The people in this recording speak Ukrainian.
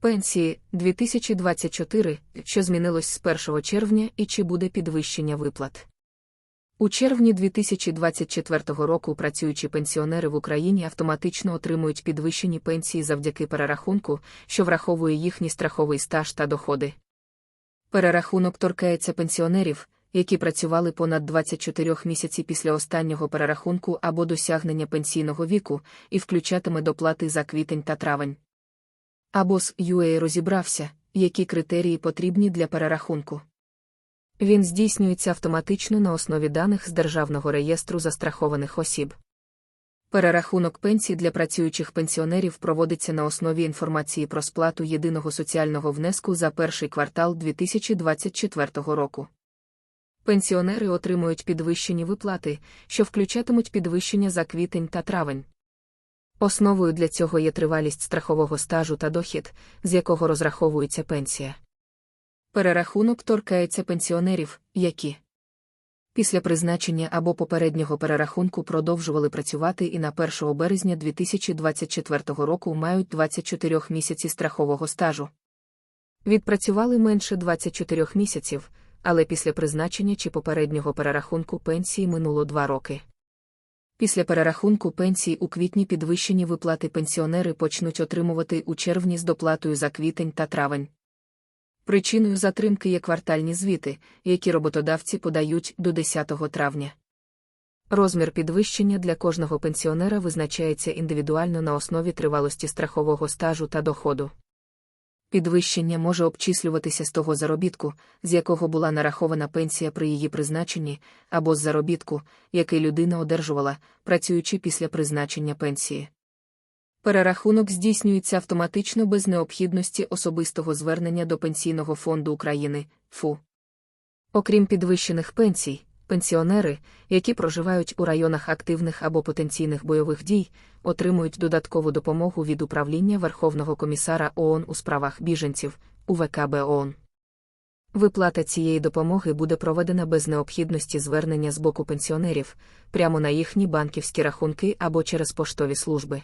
Пенсії 2024, що змінилось з 1 червня і чи буде підвищення виплат. У червні 2024 року працюючі пенсіонери в Україні автоматично отримують підвищені пенсії завдяки перерахунку, що враховує їхній страховий стаж та доходи. Перерахунок торкається пенсіонерів, які працювали понад 24 місяці після останнього перерахунку або досягнення пенсійного віку, і включатиме доплати за квітень та травень. Або з UA розібрався, які критерії потрібні для перерахунку. Він здійснюється автоматично на основі даних з Державного реєстру застрахованих осіб. Перерахунок пенсій для працюючих пенсіонерів проводиться на основі інформації про сплату єдиного соціального внеску за перший квартал 2024 року. Пенсіонери отримують підвищені виплати, що включатимуть підвищення за квітень та травень. Основою для цього є тривалість страхового стажу та дохід, з якого розраховується пенсія. Перерахунок торкається пенсіонерів, які після призначення або попереднього перерахунку продовжували працювати і на 1 березня 2024 року мають 24 місяці страхового стажу. Відпрацювали менше 24 місяців, але після призначення чи попереднього перерахунку пенсії минуло 2 роки. Після перерахунку пенсій у квітні підвищені виплати пенсіонери почнуть отримувати у червні з доплатою за квітень та травень. Причиною затримки є квартальні звіти, які роботодавці подають до 10 травня. Розмір підвищення для кожного пенсіонера визначається індивідуально на основі тривалості страхового стажу та доходу. Підвищення може обчислюватися з того заробітку, з якого була нарахована пенсія при її призначенні, або з заробітку, який людина одержувала, працюючи після призначення пенсії. Перерахунок здійснюється автоматично без необхідності особистого звернення до Пенсійного фонду України ФУ. Окрім підвищених пенсій, пенсіонери, які проживають у районах активних або потенційних бойових дій, отримують додаткову допомогу від управління Верховного комісара ООН у справах біженців УВКБ ООН. Виплата цієї допомоги буде проведена без необхідності звернення з боку пенсіонерів, прямо на їхні банківські рахунки або через поштові служби.